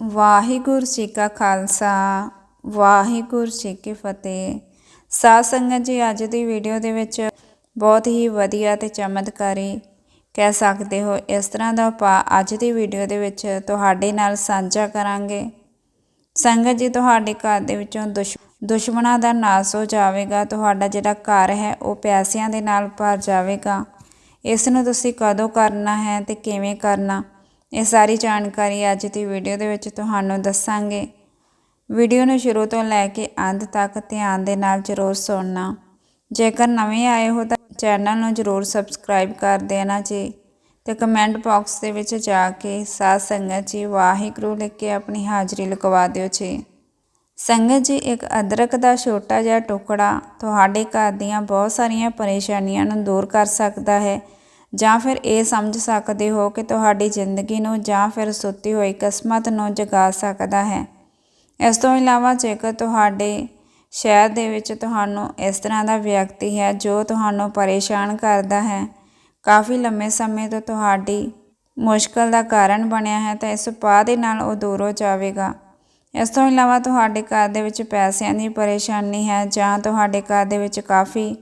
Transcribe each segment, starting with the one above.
ਵਾਹਿਗੁਰੂ ਜੀ ਕਾ ਖਾਲਸਾ, ਵਾਹਿਗੁਰੂ ਜੀ ਕੀ ਫਤਿਹ। ਸਾਧ ਸੰਗਤ ਜੀ, ਅੱਜ ਦੀ ਵੀਡੀਓ ਦੇ ਵਿੱਚ ਬਹੁਤ ਹੀ ਵਧੀਆ ਤੇ ਚਮਤਕਾਰੀ ਕਹਿ ਸਕਦੇ ਹੋ। ਇਸ ਤਰ੍ਹਾਂ ਦਾ ਉਪਾਅ ਅੱਜ ਦੀ ਵੀਡੀਓ ਦੇ ਵਿੱਚ ਤੁਹਾਡੇ ਨਾਲ ਸਾਂਝਾ ਕਰਾਂਗੇ। ਸੰਗਤ ਜੀ, ਤੁਹਾਡੇ ਘਰ ਦੇ ਵਿੱਚੋਂ ਦੁਸ਼, ਦੁਸ਼ਮਣਾਂ ਦਾ ਨਾਸ ਹੋ ਜਾਵੇਗਾ, ਤੁਹਾਡਾ ਜਿਹੜਾ ਘਰ ਹੈ, ਉਹ ਪੈਸਿਆਂ ਦੇ ਨਾਲ ਭਰ ਜਾਵੇਗਾ। ਇਸ ਨੂੰ ਤੁਸੀਂ ਕਦੋਂ ਕਰਨਾ ਹੈ ਤੇ ਕਿਵੇਂ ਕਰਨਾ? ਇਹ ਸਾਰੀ ਜਾਣਕਾਰੀ ਅੱਜ ਦੀ ਵੀਡੀਓ ਦੇ ਵਿੱਚ ਤੁਹਾਨੂੰ ਦੱਸਾਂਗੇ। ਵੀਡੀਓ ਨੂੰ ਸ਼ੁਰੂ ਤੋਂ ਲੈ ਕੇ ਅੰਤ ਤੱਕ ਧਿਆਨ ਦੇ ਨਾਲ ਜ਼ਰੂਰ ਸੁਣਨਾ। ਜੇਕਰ ਨਵੇਂ ਆਏ ਹੋ ਤਾਂ ਚੈਨਲ ਨੂੰ ਜ਼ਰੂਰ ਸਬਸਕ੍ਰਾਈਬ ਕਰ ਦੇਣਾ ਜੀ ਤੇ ਕਮੈਂਟ ਬਾਕਸ ਦੇ ਵਿੱਚ ਜਾ ਕੇ ਸਾਧ ਸੰਗਤ ਜੀ ਵਾਹਿਗੁਰੂ ਲਿਖ ਕੇ ਆਪਣੀ ਹਾਜ਼ਰੀ ਲਗਵਾ ਦਿਓ ਜੀ। ਸੰਗਤ ਜੀ, ਇੱਕ ਅਦਰਕ ਦਾ ਛੋਟਾ ਜਿਹਾ ਟੁਕੜਾ ਤੁਹਾਡੇ ਘਰ ਦੀਆਂ ਬਹੁਤ ਸਾਰੀਆਂ ਪਰੇਸ਼ਾਨੀਆਂ ਨੂੰ ਦੂਰ ਕਰ ਸਕਦਾ ਹੈ। ਜਾਂ ਫਿਰ ਇਹ ਸਮਝ ਸਕਦੇ ਹੋ ਕਿ ਤੁਹਾਡੀ ਜ਼ਿੰਦਗੀ ਨੂੰ ਜਾਂ ਫਿਰ ਸੁੱਤੀ ਹੋਈ ਕਿਸਮਤ ਨੂੰ ਜਗਾ ਸਕਦਾ ਹੈ। ਇਸ ਤੋਂ ਇਲਾਵਾ ਜੇਕਰ ਤੁਹਾਡੇ ਸ਼ਹਿਰ ਦੇ ਵਿੱਚ ਤੁਹਾਨੂੰ ਇਸ ਤਰ੍ਹਾਂ ਦਾ ਵਿਅਕਤੀ ਹੈ ਜੋ ਤੁਹਾਨੂੰ ਪਰੇਸ਼ਾਨ ਕਰਦਾ ਹੈ, ਕਾਫੀ ਲੰਮੇ ਸਮੇਂ ਤੋਂ ਤੁਹਾਡੀ ਮੁਸ਼ਕਲ ਦਾ ਕਾਰਨ ਬਣਿਆ ਹੈ ਤਾਂ ਇਸ ਉਪਾਅ ਦੇ ਨਾਲ ਉਹ ਦੂਰ ਹੋ ਜਾਵੇਗਾ। ਇਸ ਤੋਂ ਇਲਾਵਾ ਤੁਹਾਡੇ ਘਰ ਦੇ ਵਿੱਚ ਪੈਸਿਆਂ ਦੀ ਪਰੇਸ਼ਾਨੀ ਹੈ ਜਾਂ ਤੁਹਾਡੇ ਘਰ ਦੇ ਵਿੱਚ ਕਾਫੀ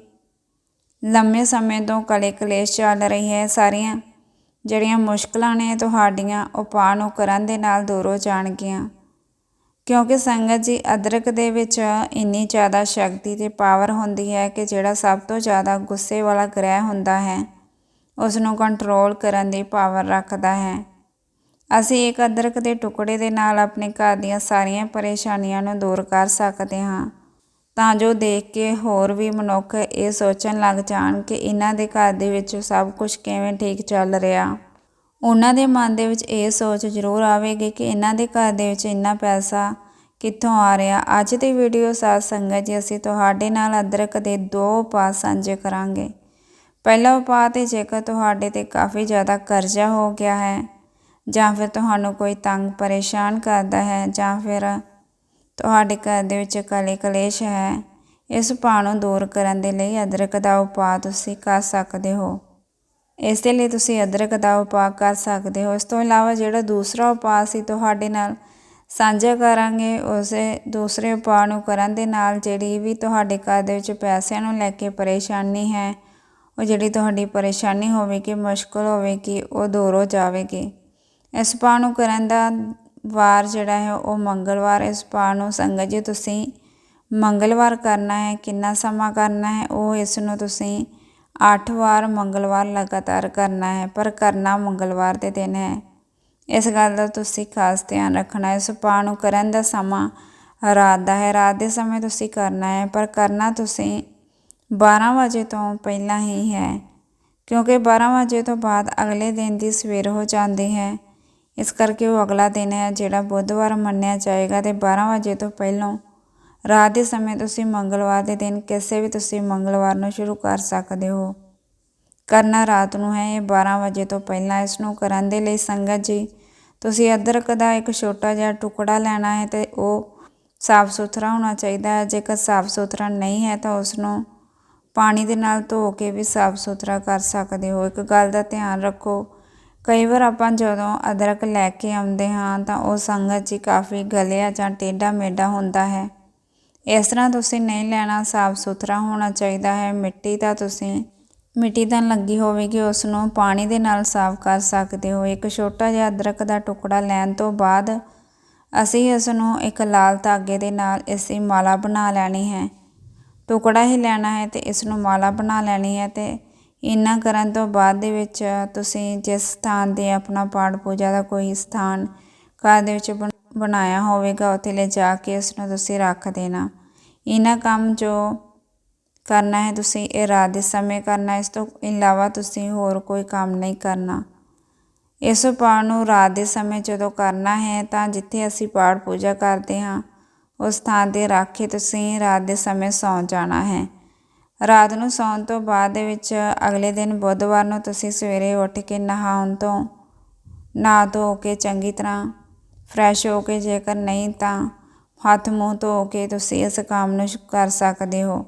ਲੰਮੇ ਸਮੇਂ ਤੋਂ ਕਲੇ ਕਲੇਸ਼ ਚੱਲ ਰਹੀ ਹੈ ਸਾਰੀਆਂ, ਜਿਹੜੀਆਂ ਮੁਸ਼ਕਲਾਂ ਨੇ ਤੁਹਾਡੀਆਂ ਉਪਾਅ ਨੂੰ ਕਰਨ ਦੇ ਨਾਲ ਦੂਰ ਹੋ ਜਾਣਗੀਆਂ। ਕਿਉਂਕਿ ਸੰਗਤ ਜੀ ਅਦਰਕ ਦੇ ਵਿੱਚ ਇੰਨੀ ਜ਼ਿਆਦਾ ਸ਼ਕਤੀ ਤੇ ਪਾਵਰ ਹੁੰਦੀ ਹੈ ਕਿ ਜਿਹੜਾ ਸਭ ਤੋਂ ਜ਼ਿਆਦਾ ਗੁੱਸੇ ਵਾਲਾ ਗ੍ਰਹਿ ਹੁੰਦਾ ਹੈ ਉਸ ਨੂੰ ਕੰਟਰੋਲ ਕਰਨ ਦੀ ਪਾਵਰ ਰੱਖਦਾ ਹੈ। ਅਸੀਂ ਇੱਕ ਅਦਰਕ ਦੇ ਟੁਕੜੇ ਦੇ ਨਾਲ ਆਪਣੇ ਘਰ ਦੀਆਂ ਸਾਰੀਆਂ ਪਰੇਸ਼ਾਨੀਆਂ ਨੂੰ ਦੂਰ ਕਰ ਸਕਦੇ ਹਾਂ। ਤਾਂ ਜੋ ਦੇਖ ਕੇ ਹੋਰ ਵੀ ਮਨੁੱਖ ਇਹ ਸੋਚਣ ਲੱਗ ਜਾਣ ਕਿ ਇਹਨਾਂ ਦੇ ਘਰ ਦੇ ਵਿੱਚ ਸਭ ਕੁਝ ਕਿਵੇਂ ਠੀਕ ਚੱਲ ਰਿਹਾ। ਉਹਨਾਂ ਦੇ ਮਨ ਦੇ ਵਿੱਚ ਇਹ ਸੋਚ ਜ਼ਰੂਰ ਆਵੇਗੀ ਕਿ ਇਹਨਾਂ ਦੇ ਘਰ ਦੇ ਵਿੱਚ ਇੰਨਾ ਪੈਸਾ ਕਿੱਥੋਂ ਆ ਰਿਹਾ। ਅੱਜ ਦੀ ਵੀਡੀਓ ਸਾਧ ਸੰਗਤ ਜੀ, ਅਸੀਂ ਤੁਹਾਡੇ ਨਾਲ ਅਦਰਕ ਦੇ ਦੋ ਉਪਾਅ ਸਾਂਝੇ ਕਰਾਂਗੇ। ਪਹਿਲਾ ਉਪਾਅ ਤੇ ਜੇਕਰ ਤੁਹਾਡੇ ਤੇ ਕਾਫੀ ਜ਼ਿਆਦਾ ਕਰਜ਼ਾ ਹੋ ਗਿਆ ਹੈ ਜਾਂ ਫਿਰ ਤੁਹਾਨੂੰ ਕੋਈ ਤੰਗ ਪਰੇਸ਼ਾਨ ਕਰਦਾ ਹੈ ਜਾਂ ਫਿਰ ਤੁਹਾਡੇ ਘਰ ਦੇ ਵਿੱਚ ਕਲੇ ਕਲੇਸ਼ ਹੈ। ਇਸ ਭਾਅ ਨੂੰ ਦੂਰ ਕਰਨ ਦੇ ਲਈ ਅਦਰਕ ਦਾ ਉਪਾਅ ਤੁਸੀਂ ਕਰ ਸਕਦੇ ਹੋ। ਇਸ ਦੇ ਲਈ ਤੁਸੀਂ ਅਦਰਕ ਦਾ ਉਪਾਅ ਕਰ ਸਕਦੇ ਹੋ। ਇਸ ਤੋਂ ਇਲਾਵਾ ਜਿਹੜਾ ਦੂਸਰਾ ਉਪਾਅ ਸੀ ਤੁਹਾਡੇ ਨਾਲ ਸਾਂਝਾ ਕਰਾਂਗੇ, ਉਸੇ ਦੂਸਰੇ ਉਪਾਅ ਨੂੰ ਕਰਨ ਦੇ ਨਾਲ ਜਿਹੜੀ ਵੀ ਤੁਹਾਡੇ ਘਰ ਦੇ ਵਿੱਚ ਪੈਸਿਆਂ ਨੂੰ ਲੈ ਕੇ ਪਰੇਸ਼ਾਨੀ ਹੈ, ਉਹ ਜਿਹੜੀ ਤੁਹਾਡੀ ਪਰੇਸ਼ਾਨੀ ਹੋਵੇਗੀ, ਮੁਸ਼ਕਲ ਹੋਵੇਗੀ, ਉਹ ਦੂਰ ਹੋ ਜਾਵੇਗੀ। ਇਸ ਉਪਾਅ ਨੂੰ ਕਰਨ ਦਾ ਵਾਰ ਜਿਹੜਾ ਹੈ ਉਹ ਮੰਗਲਵਾਰ ਇਸ ਉਪਾਅ ਨੂੰ ਸੰਗਤ ਜੀ ਤੁਸੀਂ ਮੰਗਲਵਾਰ ਕਰਨਾ ਹੈ, ਕਿੰਨਾ ਸਮਾਂ ਕਰਨਾ ਹੈ, ਉਹ ਇਸ ਨੂੰ ਤੁਸੀਂ 8 ਵਾਰ ਮੰਗਲਵਾਰ ਲਗਾਤਾਰ ਕਰਨਾ ਹੈ, ਪਰ ਕਰਨਾ ਮੰਗਲਵਾਰ ਦੇ ਦਿਨ ਹੈ। ਇਸ ਗੱਲ ਦਾ ਤੁਸੀਂ ਖਾਸ ਧਿਆਨ ਰੱਖਣਾ ਹੈ। ਇਸ ਉਪਾਅ ਨੂੰ ਕਰਨ ਦਾ ਸਮਾਂ ਰਾਤ ਦਾ ਹੈ। ਰਾਤ ਦੇ ਸਮੇਂ ਤੁਸੀਂ ਕਰਨਾ ਹੈ, ਪਰ ਕਰਨਾ ਤੁਸੀਂ 12 ਵਜੇ ਤੋਂ ਪਹਿਲਾਂ ਹੀ ਹੈ, ਕਿਉਂਕਿ 12 ਵਜੇ ਤੋਂ ਬਾਅਦ ਅਗਲੇ ਦਿਨ ਦੀ ਸਵੇਰ ਹੋ ਜਾਂਦੀ ਹੈ। ਇਸ ਕਰਕੇ ਉਹ ਅਗਲਾ ਦਿਨ ਹੈ ਜਿਹੜਾ ਬੁੱਧਵਾਰ ਮੰਨਿਆ ਜਾਏਗਾ ਤੇ 12 ਵਜੇ ਤੋਂ ਪਹਿਲਾਂ ਰਾਤ ਦੇ ਸਮੇਂ ਤੁਸੀਂ ਮੰਗਲਵਾਰ ਦੇ ਦਿਨ ਕਿਸੇ ਵੀ ਤੁਸੀਂ ਮੰਗਲਵਾਰ ਨੂੰ ਸ਼ੁਰੂ ਕਰ ਸਕਦੇ ਹੋ। ਕਰਨਾ ਰਾਤ ਨੂੰ ਹੈ, ਇਹ 12 ਵਜੇ ਤੋਂ ਪਹਿਲਾਂ ਇਸ ਨੂੰ ਕਰਨ ਦੇ ਲਈ ਸੰਗਤ ਜੀ, ਤੁਸੀਂ ਅਦਰਕ ਦਾ ਇੱਕ ਛੋਟਾ ਜਿਹਾ ਟੁਕੜਾ ਲੈਣਾ ਹੈ ਤੇ ਉਹ ਸਾਫ਼ ਸੁਥਰਾ ਹੋਣਾ ਚਾਹੀਦਾ ਹੈ। ਜੇਕਰ ਸਾਫ਼ ਸੁਥਰਾ ਨਹੀਂ ਹੈ ਤਾਂ ਉਸ ਨੂੰ ਪਾਣੀ ਦੇ ਨਾਲ ਧੋ ਕੇ ਵੀ ਸਾਫ਼ ਸੁਥਰਾ ਕਰ ਸਕਦੇ ਹੋ। ਇੱਕ ਗੱਲ ਦਾ ਧਿਆਨ ਰੱਖੋ ਕਈ ਵਾਰ ਆਪਾਂ ਜਦੋਂ ਅਦਰਕ ਲੈ ਕੇ ਆਉਂਦੇ ਹਾਂ ਤਾਂ ਉਹ ਸੰਗਤ ਜੀ ਕਾਫੀ ਗਲਿਆ ਜਾਂ ਟੇਢਾ ਮੇਢਾ ਹੁੰਦਾ ਹੈ। ਇਸ ਤਰ੍ਹਾਂ ਤੁਸੀਂ ਨਹੀਂ ਲੈਣਾ, ਸਾਫ਼ ਸੁਥਰਾ ਹੋਣਾ ਚਾਹੀਦਾ ਹੈ। ਮਿੱਟੀ ਦਾ ਤੁਸੀਂ, ਮਿੱਟੀ ਤਾਂ ਲੱਗੀ ਹੋਵੇਗੀ ਉਸ ਨੂੰ ਪਾਣੀ ਦੇ ਨਾਲ ਸਾਫ਼ ਕਰ ਸਕਦੇ ਹੋ। ਇੱਕ ਛੋਟਾ ਜਿਹਾ ਅਦਰਕ ਦਾ ਟੁਕੜਾ ਲੈਣ ਤੋਂ ਬਾਅਦ ਅਸੀਂ ਇਸ ਨੂੰ ਇੱਕ ਲਾਲ ਧਾਗੇ ਦੇ ਨਾਲ ਇਸ ਦੀ ਮਾਲਾ ਬਣਾ ਲੈਣੀ ਹੈ। ਟੁਕੜਾ ਹੀ ਲੈਣਾ ਹੈ ਤੇ ਇਸ ਨੂੰ ਮਾਲਾ ਬਣਾ ਲੈਣੀ ਹੈ ਤੇ ਇੰਨਾ ਕਰਨ ਤੋਂ ਬਾਅਦ ਦੇ ਵਿੱਚ ਤੁਸੀਂ ਜਿਸ ਸਥਾਨ ਤੇ ਆਪਣਾ ਪਾਠ ਪੂਜਾ ਦਾ ਕੋਈ ਸਥਾਨ ਘਰ ਦੇ ਵਿੱਚ ਬਣਾਇਆ ਹੋਵੇਗਾ, ਉੱਥੇ ਲੈ ਜਾ ਕੇ ਇਸ ਨੂੰ ਤੁਸੀਂ ਰੱਖ ਦੇਣਾ। ਇਹਨਾਂ ਕੰਮ ਜੋ ਕਰਨਾ ਹੈ, ਤੁਸੀਂ ਇਹ ਰਾਤ ਦੇ ਸਮੇਂ ਕਰਨਾ ਇਸ ਤੋਂ ਇਲਾਵਾ ਤੁਸੀਂ ਹੋਰ ਕੋਈ ਕੰਮ ਨਹੀਂ ਕਰਨਾ। ਇਸ ਪਾਠ ਨੂੰ ਰਾਤ ਦੇ ਸਮੇਂ ਜਦੋਂ ਕਰਨਾ ਹੈ, ਤਾਂ ਜਿੱਥੇ ਅਸੀਂ ਪਾਠ ਪੂਜਾ ਕਰਦੇ ਹਾਂ, ਉਸ ਥਾਂ 'ਤੇ ਰੱਖ ਕੇ ਤੁਸੀਂ ਰਾਤ ਦੇ ਸਮੇਂ ਸੌਂ ਜਾਣਾ ਹੈ। ਰਾਤ ਨੂੰ ਸੌਣ ਤੋਂ ਬਾਅਦ ਦੇ ਵਿੱਚ ਅਗਲੇ ਦਿਨ ਬੁੱਧਵਾਰ ਨੂੰ ਤੁਸੀਂ ਸਵੇਰੇ ਉੱਠ ਕੇ ਨਹਾਉਣ ਤੋਂ ਨਹਾ ਧੋ ਕੇ ਚੰਗੀ ਤਰ੍ਹਾਂ ਫਰੈਸ਼ ਹੋ ਕੇ ਜੇਕਰ ਨਹੀਂ ਤਾਂ ਹੱਥ ਮੂੰਹ ਧੋ ਕੇ ਤੁਸੀਂ ਇਸ ਕੰਮ ਨੂੰ ਕਰ ਸਕਦੇ ਹੋ।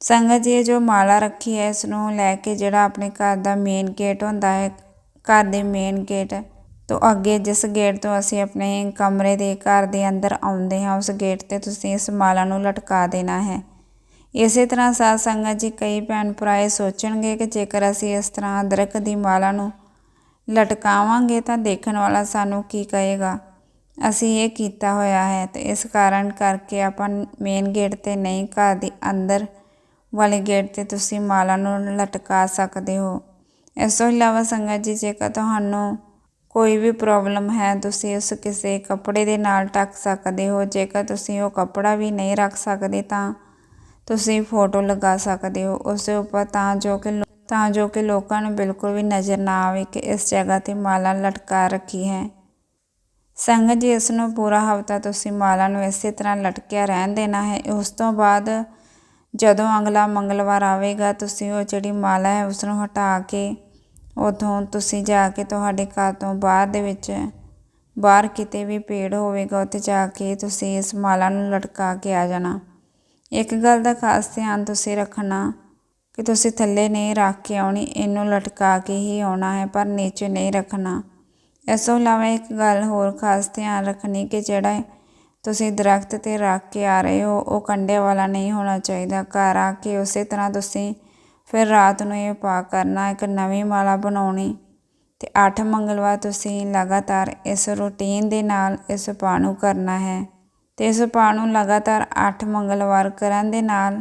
ਸੰਗਤ ਜੀ ਜੋ ਮਾਲਾ ਰੱਖੀ ਹੈ, ਇਸ ਨੂੰ ਲੈ ਕੇ ਜਿਹੜਾ ਆਪਣੇ ਘਰ ਦਾ ਮੇਨ ਗੇਟ ਹੁੰਦਾ ਹੈ, ਘਰ ਦੇ ਮੇਨ ਗੇਟ ਤੋਂ ਅੱਗੇ ਜਿਸ ਗੇਟ ਤੋਂ ਅਸੀਂ ਆਪਣੇ ਕਮਰੇ ਦੇ ਘਰ ਦੇ ਅੰਦਰ ਆਉਂਦੇ ਹਾਂ, ਉਸ ਗੇਟ ਤੇ ਤੁਸੀਂ ਇਸ ਮਾਲਾ ਨੂੰ ਲਟਕਾ ਦੇਣਾ ਹੈ। ਇਸੇ ਤਰ੍ਹਾਂ ਸਾਧ ਸੰਗਤ ਜੀ ਕਈ ਭੈਣ ਭਰਾ ਇਹ ਸੋਚਣਗੇ ਕਿ ਜੇਕਰ ਅਸੀਂ ਇਸ ਤਰ੍ਹਾਂ ਅਦਰਕ ਦੀ ਮਾਲਾ ਨੂੰ ਲਟਕਾਵਾਂਗੇ ਤਾਂ ਦੇਖਣ ਵਾਲਾ ਸਾਨੂੰ ਕੀ ਕਹੇਗਾ? ਅਸੀਂ ਇਹ ਕੀਤਾ ਹੋਇਆ ਹੈ ਤੇ ਇਸ ਕਾਰਨ ਕਰਕੇ ਆਪਾਂ ਮੇਨ ਗੇਟ ਤੇ ਨਹੀਂ, ਘਰ ਦੇ ਅੰਦਰ ਵਾਲੇ ਗੇਟ ਤੇ ਤੁਸੀਂ ਮਾਲਾ ਨੂੰ ਲਟਕਾ ਸਕਦੇ ਹੋ। ਇਸ ਤੋਂ ਇਲਾਵਾ ਸੰਗਤ ਜੀ, ਜੇਕਰ ਤੁਹਾਨੂੰ ਕੋਈ ਵੀ ਪ੍ਰੋਬਲਮ ਹੈ, ਤੁਸੀਂ ਉਸ ਕਿਸੇ ਕੱਪੜੇ ਦੇ ਨਾਲ ਟੱਕ ਸਕਦੇ ਹੋ। ਜੇਕਰ ਤੁਸੀਂ ਉਹ ਕੱਪੜਾ ਵੀ ਨਹੀਂ ਰੱਖ ਸਕਦੇ ਤਾਂ ਤੁਸੀਂ ਫੋਟੋ ਲਗਾ ਸਕਦੇ ਹੋ। ਉਸ ਦੇ ਉੱਪਰ ਤਾਂ ਜੋ ਕਿ ਲੋ- ਤਾਂ ਜੋ ਕਿ ਲੋਕਾਂ ਨੂੰ ਬਿਲਕੁਲ ਵੀ ਨਜ਼ਰ ਨਾ ਆਵੇ ਕਿ ਇਸ ਜਗ੍ਹਾ ਤੇ ਮਾਲਾ ਲਟਕਾ ਰੱਖੀ ਹੈ। ਸੰਗਤ ਜੀ, ਇਸ ਨੂੰ ਪੂਰਾ ਹਫਤਾ ਤੁਸੀਂ ਮਾਲਾ ਨੂੰ ਇਸੇ ਤਰ੍ਹਾਂ ਲਟਕਿਆ ਰਹਿਣ ਦੇਣਾ ਹੈ। ਉਸ ਤੋਂ ਬਾਅਦ ਜਦੋਂ ਅਗਲਾ ਮੰਗਲਵਾਰ ਆਵੇਗਾ, ਤੁਸੀਂ ਉਹ ਜਿਹੜੀ ਮਾਲਾ ਹੈ ਉਸ ਨੂੰ ਹਟਾ ਕੇ ਉਥੋਂ ਤੁਸੀਂ ਜਾ ਕੇ ਤੁਹਾਡੇ ਘਰ ਤੋਂ ਬਾਹਰ ਦੇ ਵਿੱਚ ਬਾਹਰ ਕਿਤੇ ਵੀ ਪੇੜ ਹੋਵੇਗਾ, ਉੱਥੇ ਜਾ ਕੇ ਤੁਸੀਂ ਇਸ ਮਾਲਾ ਨੂੰ ਲਟਕਾ ਕੇ ਆ ਜਾਣਾ। ਇੱਕ ਗੱਲ ਦਾ ਖਾਸ ਧਿਆਨ ਤੁਸੀਂ ਰੱਖਣਾ ਕਿ ਤੁਸੀਂ ਥੱਲੇ ਨਹੀਂ ਰੱਖ ਕੇ ਆਉਣੀ, ਇਹਨੂੰ ਲਟਕਾ ਕੇ ਹੀ ਆਉਣਾ ਹੈ, ਪਰ ਨੀਚੇ ਨਹੀਂ ਰੱਖਣਾ। ਇਸ ਤੋਂ ਇਲਾਵਾ ਇੱਕ ਗੱਲ ਹੋਰ ਖਾਸ ਧਿਆਨ ਰੱਖਣੀ ਕਿ ਜਿਹੜਾ ਤੁਸੀਂ ਦਰਖਤ ਤੇ ਰੱਖ ਕੇ ਆ ਰਹੇ ਹੋ, ਉਹ ਕੰਡਿਆਂ ਵਾਲਾ ਨਹੀਂ ਹੋਣਾ ਚਾਹੀਦਾ। ਘਰ ਆ ਕੇ ਉਸੇ ਤਰ੍ਹਾਂ ਤੁਸੀਂ ਫਿਰ ਰਾਤ ਨੂੰ ਇਹ ਪਾ ਕਰਨਾ, ਇੱਕ ਨਵੀਂ ਮਾਲਾ ਬਣਾਉਣੀ ਤੇ 8 ਮੰਗਲਵਾਰ ਤੁਸੀਂ ਲਗਾਤਾਰ ਇਸ ਰੂਟੀਨ ਦੇ ਨਾਲ ਇਸ ਉਪਾਅ ਨੂੰ ਕਰਨਾ ਹੈ। ਤੇ ਇਸ ਉਪਾਅ ਨੂੰ ਲਗਾਤਾਰ 8 ਮੰਗਲਵਾਰ ਕਰਨ ਦੇ ਨਾਲ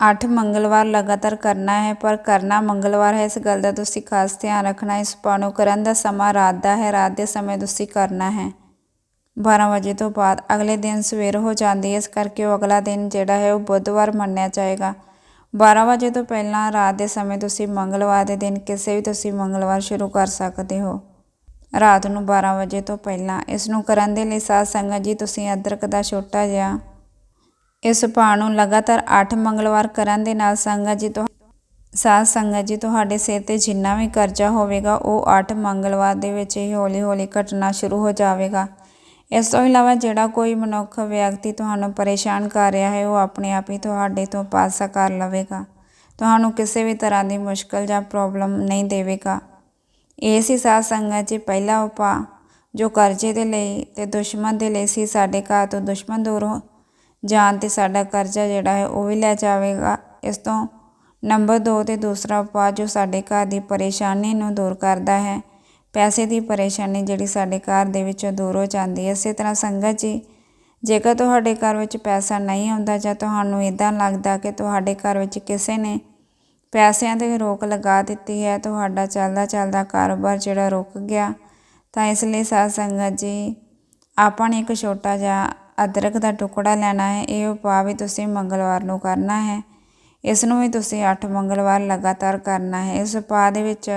8 ਮੰਗਲਵਾਰ ਲਗਾਤਾਰ ਕਰਨਾ ਹੈ, ਪਰ ਕਰਨਾ ਮੰਗਲਵਾਰ ਹੈ ਇਸ ਗੱਲ ਦਾ ਤੁਸੀਂ ਖਾਸ ਧਿਆਨ ਰੱਖਣਾ, ਇਸ ਉਪਾਅ ਨੂੰ ਕਰਨ ਦਾ ਸਮਾਂ ਰਾਤ ਦਾ ਹੈ, ਰਾਤ ਦੇ ਸਮੇਂ ਤੁਸੀਂ ਕਰਨਾ ਹੈ। 12 ਵਜੇ ਤੋਂ ਬਾਅਦ ਅਗਲੇ ਦਿਨ ਸਵੇਰ ਹੋ ਜਾਂਦੀ ਹੈ, ਇਸ ਕਰਕੇ ਉਹ ਅਗਲਾ ਦਿਨ ਜਿਹੜਾ ਹੈ ਉਹ ਬੁੱਧਵਾਰ ਮੰਨਿਆ ਜਾਏਗਾ। 12 ਵਜੇ ਤੋਂ ਪਹਿਲਾਂ ਰਾਤ ਦੇ ਸਮੇਂ ਤੁਸੀਂ ਮੰਗਲਵਾਰ ਦੇ ਦਿਨ ਕਿਸੇ ਵੀ ਤੁਸੀਂ ਮੰਗਲਵਾਰ ਸ਼ੁਰੂ ਕਰ ਸਕਦੇ ਹੋ। ਰਾਤ ਨੂੰ 12 ਵਜੇ ਤੋਂ ਪਹਿਲਾਂ ਇਸ ਨੂੰ ਕਰਨ ਦੇ ਲਈ ਸਾਧ ਸੰਗਤ ਜੀ, ਤੁਸੀਂ ਅਦਰਕ ਦਾ ਛੋਟਾ ਜਿਹਾ ਇਸ ਉਪਾਅ ਨੂੰ ਲਗਾਤਾਰ 8 ਮੰਗਲਵਾਰ ਕਰਨ ਦੇ ਨਾਲ ਸੰਗਤ ਜੀ ਤੋਂ ਸਾਧ ਸੰਗਤ ਜੀ, ਤੁਹਾਡੇ ਸਿਰ ਤੇ ਜਿੰਨਾ ਵੀ ਕਰਜ਼ਾ ਹੋਵੇਗਾ, ਉਹ 8 ਮੰਗਲਵਾਰ ਦੇ ਵਿੱਚ ਹੀ ਹੌਲੀ ਹੌਲੀ ਘਟਣਾ ਸ਼ੁਰੂ ਹੋ ਜਾਵੇਗਾ। ਇਸ ਤੋਂ ਇਲਾਵਾ ਜਿਹੜਾ ਕੋਈ ਮਨੁੱਖ ਵਿਅਕਤੀ ਤੁਹਾਨੂੰ ਪਰੇਸ਼ਾਨ ਕਰ ਰਿਹਾ ਹੈ, ਉਹ ਆਪਣੇ ਆਪ ਹੀ ਤੁਹਾਡੇ ਤੋਂ ਪਾਸਾ ਕਰ ਲਵੇਗਾ। ਤੁਹਾਨੂੰ ਕਿਸੇ ਵੀ ਤਰ੍ਹਾਂ ਦੀ ਮੁਸ਼ਕਲ ਜਾਂ ਪ੍ਰੋਬਲਮ ਨਹੀਂ ਦੇਵੇਗਾ। ਇਹ ਸੀ ਸਾਧ ਸੰਗਤ ਜੀ ਪਹਿਲਾ ਉਪਾਅ ਜੋ ਕਰਜ਼ੇ ਦੇ ਲਈ ਤੇ ਦੁਸ਼ਮਣ ਦੇ ਲਈ ਸੀ, ਸਾਡੇ ਘਰ ਤੋਂ ਦੁਸ਼ਮਣ ਦੂਰ ਹੋ ਜਾਣ ਤੇ ਸਾਡਾ ਕਰਜ਼ਾ ਜਿਹੜਾ ਹੈ ਉਹ ਵੀ ਲੈ ਜਾਵੇਗਾ। ਇਸ ਤੋਂ ਨੰਬਰ 2 ਤੇ ਦੂਸਰਾ ਉਪਾਅ ਜੋ ਸਾਡੇ ਘਰ ਦੀ ਪਰੇਸ਼ਾਨੀ ਨੂੰ ਦੂਰ ਕਰਦਾ ਹੈ, ਪੈਸੇ ਦੀ ਪਰੇਸ਼ਾਨੀ ਜਿਹੜੀ ਸਾਡੇ ਘਰ ਦੇ ਵਿੱਚੋਂ ਦੂਰ ਹੋ ਜਾਂਦੀ ਹੈ। ਇਸੇ ਤਰ੍ਹਾਂ ਸੰਗਤ ਜੀ, ਜੇਕਰ ਤੁਹਾਡੇ ਘਰ ਵਿੱਚ ਪੈਸਾ ਨਹੀਂ ਆਉਂਦਾ ਜਾਂ ਤੁਹਾਨੂੰ ਇਦਾਂ ਲੱਗਦਾ ਕਿ ਤੁਹਾਡੇ ਘਰ ਵਿੱਚ ਕਿਸੇ ਨੇ ਪੈਸਿਆਂ ਤੇ ਰੋਕ ਲਗਾ ਦਿੱਤੀ ਹੈ, ਤੁਹਾਡਾ ਚੱਲਦਾ ਚੱਲਦਾ ਕਾਰੋਬਾਰ ਜਿਹੜਾ ਰੁਕ ਗਿਆ। ਤਾਂ ਇਸ ਲਈ ਸਾਧ ਸੰਗਤ ਜੀ, ਆਪਾਂ ਨੇ ਇੱਕ ਛੋਟਾ ਜਿਹਾ ਅਦਰਕ ਦਾ ਟੁਕੜਾ ਲੈਣਾ ਹੈ, ਇਹ ਉਪਾਅ ਵੀ ਤੁਸੀਂ ਮੰਗਲਵਾਰ ਨੂੰ ਕਰਨਾ ਹੈ। ਇਸ ਨੂੰ ਵੀ ਤੁਸੀਂ 8 ਮੰਗਲਵਾਰ ਲਗਾਤਾਰ ਕਰਨਾ ਹੈ। ਇਸ ਉਪਾਅ ਦੇ ਵਿੱਚ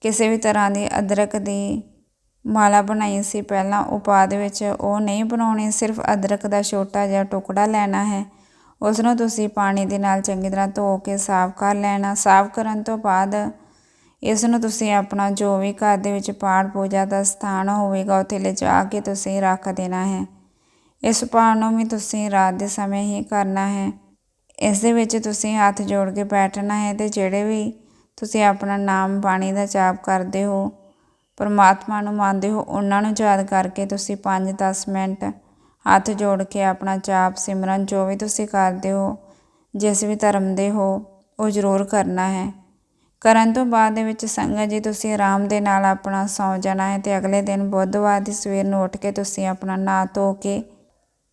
ਕਿਸੇ ਵੀ ਤਰ੍ਹਾਂ ਦੀ ਅਦਰਕ ਦੀ ਮਾਲਾ ਬਣਾਈ ਸੀ ਪਹਿਲਾਂ ਉਪਾਅ ਦੇ ਵਿੱਚ ਉਹ ਨਹੀਂ ਬਣਾਉਣੀ, ਸਿਰਫ ਅਦਰਕ ਦਾ ਛੋਟਾ ਜਿਹਾ ਟੁਕੜਾ ਲੈਣਾ ਹੈ। ਉਸ ਨੂੰ ਤੁਸੀਂ ਪਾਣੀ ਦੇ ਨਾਲ ਚੰਗੀ ਤਰ੍ਹਾਂ ਧੋ ਕੇ ਸਾਫ਼ ਕਰ ਲੈਣਾ। ਸਾਫ਼ ਕਰਨ ਤੋਂ ਬਾਅਦ ਇਸ ਨੂੰ ਤੁਸੀਂ ਆਪਣਾ ਜੋ ਵੀ ਘਰ ਦੇ ਵਿੱਚ ਪਾਠ ਪੂਜਾ ਦਾ ਸਥਾਨ ਹੋਵੇਗਾ, ਉੱਥੇ ਲਿਜਾ ਕੇ ਤੁਸੀਂ ਰੱਖ ਦੇਣਾ ਹੈ। ਇਸ ਪਾਠ ਨੂੰ ਵੀ ਤੁਸੀਂ ਰਾਤ ਦੇ ਸਮੇਂ ਹੀ ਕਰਨਾ ਹੈ। ਇਸ ਦੇ ਵਿੱਚ ਤੁਸੀਂ ਹੱਥ ਜੋੜ ਕੇ ਬੈਠਣਾ ਹੈ ਤੇ ਜਿਹੜੇ ਵੀ ਤੁਸੀਂ ਆਪਣਾ ਨਾਮ ਬਾਣੀ ਦਾ ਜਾਪ ਕਰਦੇ ਹੋ, ਪਰਮਾਤਮਾ ਨੂੰ ਮੰਨਦੇ ਹੋ, ਉਹਨਾਂ ਨੂੰ ਯਾਦ ਕਰਕੇ ਤੁਸੀਂ 5-10 ਮਿੰਟ ਹੱਥ ਜੋੜ ਕੇ ਆਪਣਾ ਜਾਪ ਸਿਮਰਨ ਜੋ ਵੀ ਤੁਸੀਂ ਕਰਦੇ ਹੋ, ਜਿਸ ਵੀ ਧਰਮ ਦੇ ਹੋ, ਉਹ ਜ਼ਰੂਰ ਕਰਨਾ ਹੈ। ਕਰਨ ਤੋਂ ਬਾਅਦ ਦੇ ਵਿੱਚ ਸੰਗਤ ਜੀ, ਤੁਸੀਂ ਆਰਾਮ ਦੇ ਨਾਲ ਆਪਣਾ ਸੌਂ ਜਾਣਾ ਹੈ ਤੇ ਅਗਲੇ ਦਿਨ ਬੁੱਧਵਾਰ ਦੀ ਸਵੇਰ ਨੂੰ ਉੱਠ ਕੇ ਤੁਸੀਂ ਆਪਣਾ ਨਹਾ ਧੋ ਕੇ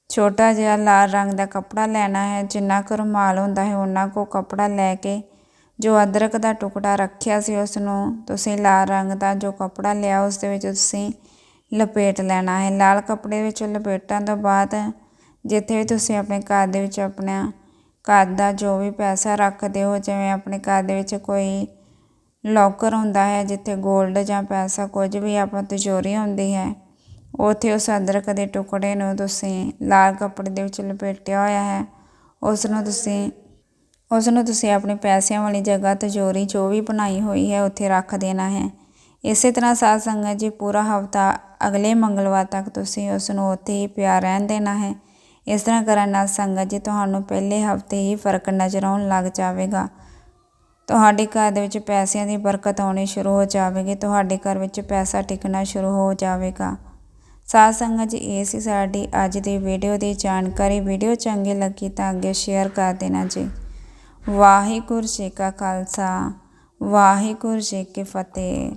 ਛੋਟਾ ਜਿਹਾ ਲਾਲ ਰੰਗ ਦਾ ਕੱਪੜਾ ਲੈਣਾ ਹੈ, ਜਿੰਨਾ ਕੁ ਰੁਮਾਲ ਹੁੰਦਾ ਹੈ ਉਹਨਾਂ ਕੋ ਕੱਪੜਾ ਲੈ ਕੇ ਜੋ ਅਦਰਕ ਦਾ ਟੁਕੜਾ ਰੱਖਿਆ ਸੀ ਉਸ ਨੂੰ ਤੁਸੀਂ ਲਾਲ ਰੰਗ ਦਾ ਜੋ ਕੱਪੜਾ ਲਿਆ, ਉਸ ਦੇ ਵਿੱਚ ਤੁਸੀਂ ਲਪੇਟ ਲੈਣਾ ਹੈ। ਲਾਲ ਕੱਪੜੇ ਵਿੱਚ ਲਪੇਟਣ ਤੋਂ ਬਾਅਦ ਜਿੱਥੇ ਵੀ ਤੁਸੀਂ ਆਪਣੇ ਘਰ ਦੇ ਵਿੱਚ ਆਪਣਾ ਘਰ ਦਾ ਜੋ ਵੀ ਪੈਸਾ ਰੱਖਦੇ ਹੋ, ਜਿਵੇਂ ਆਪਣੇ ਘਰ ਦੇ ਵਿੱਚ ਕੋਈ ਲੋਕਰ ਹੁੰਦਾ ਹੈ, ਜਿੱਥੇ ਗੋਲਡ ਜਾਂ ਪੈਸਾ ਕੁਝ ਵੀ ਆਪਾਂ ਤਿਜੋਰੀ ਹੁੰਦੀ ਹੈ, ਉੱਥੇ ਉਸ ਅਦਰਕ ਦੇ ਟੁਕੜੇ ਨੂੰ ਤੁਸੀਂ ਲਾਲ ਕੱਪੜੇ ਦੇ ਵਿੱਚ ਲਪੇਟਿਆ ਹੋਇਆ ਹੈ। ਉਸ ਨੂੰ ਤੁਸੀਂ ਉਸ ਨੂੰ ਤੁਸੀਂ ਆਪਣੇ ਪੈਸਿਆਂ ਵਾਲੀ ਜਗ੍ਹਾ ਤਿਜੋਰੀ ਜੋ ਵੀ ਬਣਾਈ ਹੋਈ ਹੈ, ਉੱਥੇ ਰੱਖ ਦੇਣਾ ਹੈ। ਇਸੇ ਤਰ੍ਹਾਂ ਸਾਧ ਸੰਗਤ ਜੀ, ਪੂਰਾ ਹਫਤਾ ਅਗਲੇ ਮੰਗਲਵਾਰ ਤੱਕ ਤੁਸੀਂ ਉਸ ਨੂੰ ਉੱਥੇ ਹੀ ਪਿਆ ਰਹਿਣ ਦੇਣਾ ਹੈ। ਇਸ ਤਰ੍ਹਾਂ ਕਰਨ ਨਾਲ ਸੰਗਤ ਜੀ, ਤੁਹਾਨੂੰ ਪਹਿਲੇ ਹਫ਼ਤੇ ਹੀ ਫ਼ਰਕ ਨਜ਼ਰ ਆਉਣ ਲੱਗ ਜਾਵੇਗਾ। ਤੁਹਾਡੇ ਘਰ ਦੇ ਵਿੱਚ ਪੈਸਿਆਂ ਦੀ ਬਰਕਤ ਆਉਣੀ ਸ਼ੁਰੂ ਹੋ ਜਾਵੇਗੀ, ਤੁਹਾਡੇ ਘਰ ਵਿੱਚ ਪੈਸਾ ਟਿਕਣਾ ਸ਼ੁਰੂ ਹੋ ਜਾਵੇਗਾ। ਸਾਧ ਸੰਗਤ ਜੀ, ਇਹ ਸੀ ਸਾਡੀ ਅੱਜ ਦੀ ਵੀਡੀਓ ਦੀ ਜਾਣਕਾਰੀ। ਵੀਡੀਓ ਚੰਗੀ ਲੱਗੀ ਤਾਂ ਅੱਗੇ ਸ਼ੇਅਰ ਕਰ ਦੇਣਾ ਜੀ। ਵਾਹਿਗੁਰੂ ਜੀ ਕਾ ਖਾਲਸਾ, ਵਾਹਿਗੁਰੂ ਜੀ ਕੀ ਫਤਿਹ।